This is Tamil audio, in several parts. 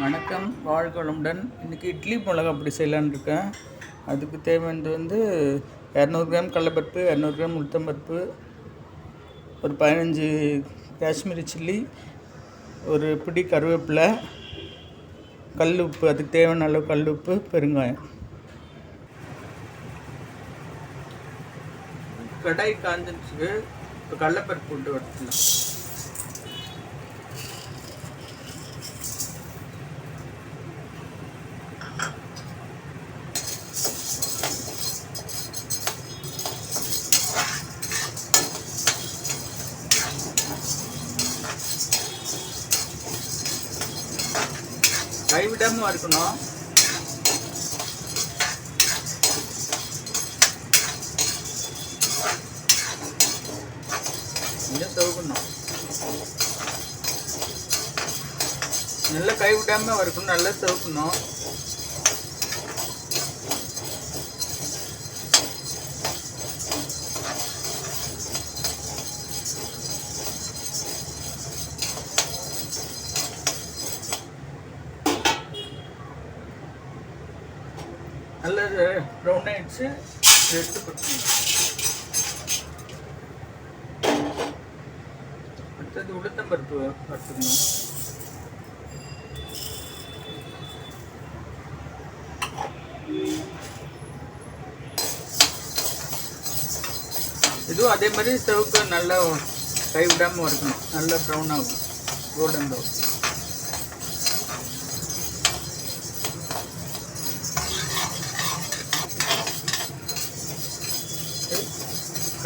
வணக்கம். வாழ்களுடன் இன்றைக்கி இட்லி மிளகா அப்படி செய்யலான்னு இருக்கேன். அதுக்கு தேவையானது வந்து இரநூறு கிராம் கடலப்பருப்பு இரநூறு கிராம் உளுத்தம்பருப்பு ஒரு பதினஞ்சு காஷ்மீரி சில்லி ஒரு பிடி கருவேப்பிலை கல் உப்பு அதுக்கு தேவையான அளவு கல் உப்பு பெருங்காயம். கடாய் காஞ்சிச்சு இப்போ கடலப்பருப்பு போட்டு வச்சுக்கலாம் கைவிடாமல் வறுக்கணும் கொஞ்சம் துவக்கணும் நல்லா கைவிடாமல் வறுக்கணும் நல்லா துவக்கணும் நல்ல ப்ரௌன் ஆயிடுச்சு எடுத்து கொடுக்கணும் அடுத்தது உளுத்தம்பருப்பு வறுத்துக்கணும் இதுவும் அதே மாதிரி செவக்கு நல்லா கை விடாமல் வறுக்கணும். நல்லா ப்ரௌன் ஆகும். கோல்டன் ப்ரௌன்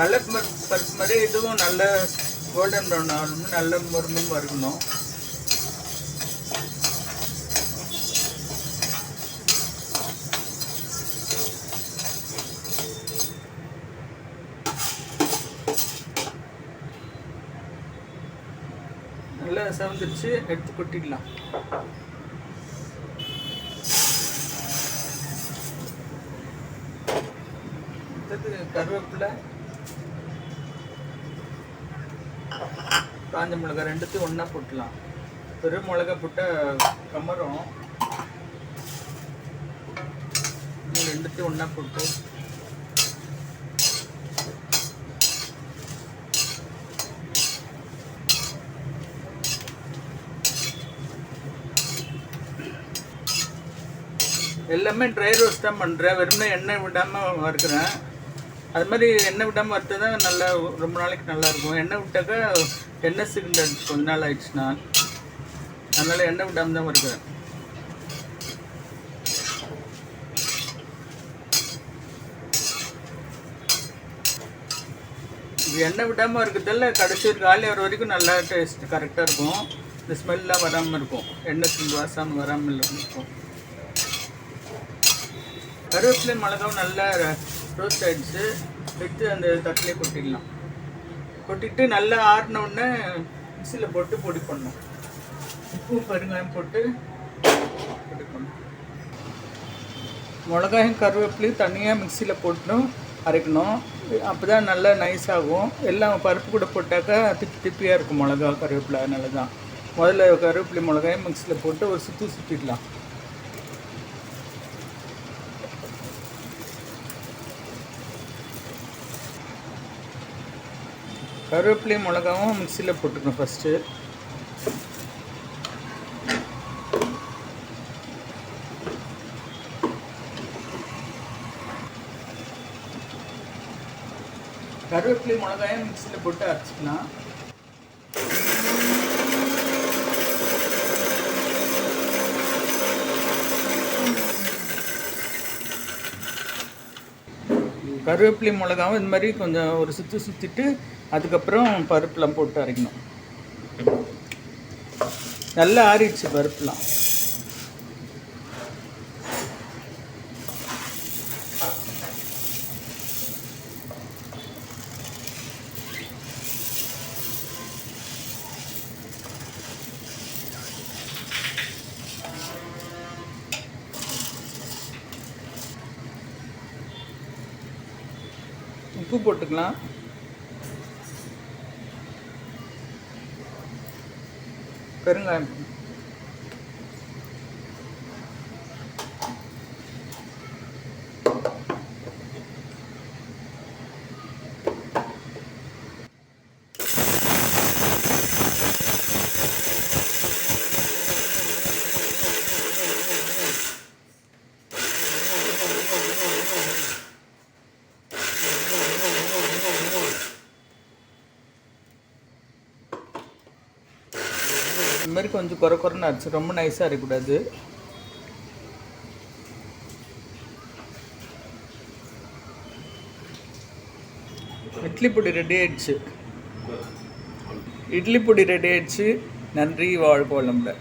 கலர் பருப்பு மாதிரி இதுவும் நல்ல கோல்டன் ப்ரௌன் ஆகணும் நல்ல முருமும் வறுக்கணும். நல்லா சமந்துருச்சு எடுத்து கொட்டிடலாம். அடுத்தது கருவேப்பிலை. காஞ்ச மிளகா ரெண்டுத்தையும் ஒன்றா போட்டலாம். பெரும் மிளகா போட்ட கமரும் ரெண்டுத்தையும் ஒன்றா போட்டு. எல்லாமே ட்ரை ரோஸ்ட் தான் பண்ணுறேன் வெறுமனே எண்ணெய் விடாமல் வறுக்கிறேன். அது மாதிரி எண்ணெய் விடாமல் வறுத்தா தான் நல்லா ரொம்ப நாளைக்கு நல்லா இருக்கும். எண்ணெய் விட்டாக்கா எண்ணெய் சிலிண்டர் கொஞ்ச நாள் ஆயிடுச்சுன்னா அதனால் எண்ணெய் விடாமல் தான் வறுக்கிறேன். இது எண்ணெய் விடாமல் இருக்கிறதால கடைசி ஒரு காலி வர வரைக்கும் நல்லா டேஸ்ட் கரெக்டாக இருக்கும். இந்த ஸ்மெல்லாம் வராமல் இருக்கும். எண்ணெய் சிந்து வாசாமல் வராமல் இருக்கும் கருவேப்பிலை மிளகாவும் நல்லா ரோஸ்ட் ஆகிடுச்சு எடுத்து அந்த தட்டிலே கொட்டிடலாம். கொட்டிட்டு நல்லா ஆறினோடனே மிக்சியில் போட்டு பொடி பண்ணணும். உப்பு பெருங்காயம் போட்டு பொடி பண்ணணும். மிளகாயும் கருவேப்பிலையும் தனியாக மிக்சியில் போட்டு அரைக்கணும். அப்போ தான் நல்லா நைஸ் ஆகும். எல்லாம் பருப்பு கூட போட்டாக்கா திப்பி திப்பியாக இருக்கும் மிளகா கருவேப்பிலை அதனால தான் முதல்ல கருவேப்பிலை மிளகாயும் மிக்சியில் போட்டு ஒரு சுற்றி சுற்றிடலாம் கருவேப்பிலையும் மிளகாவும் மிக்சியில் போட்டுக்கணும் ஃபஸ்ட்டு கருவேப்பிலை மிளகாயும் மிக்சியில் போட்டு அரைச்சிக்கலாம். கருவேப்பிலை மிளகாவும் இந்த மாதிரி கொஞ்சம் ஒரு சுற்றி சுற்றிட்டு அதுக்கப்புறம் பருப்புலாம் போட்டு அரைக்கணும். நல்லா ஆறிடுச்சு பருப்புலாம். உப்பு போட்டுக்கலாம். பெருங்காயம். இது மாதிரி கொஞ்சம் குறை குறைன்னு அரைச்சி ரொம்ப நைஸாக அரைக்கூடாது இட்லி பொடி ரெடி ஆயிடுச்சு. இட்லி பொடி ரெடி ஆயிடுச்சு. நன்றி வாழ்க்கை வளமுடன்.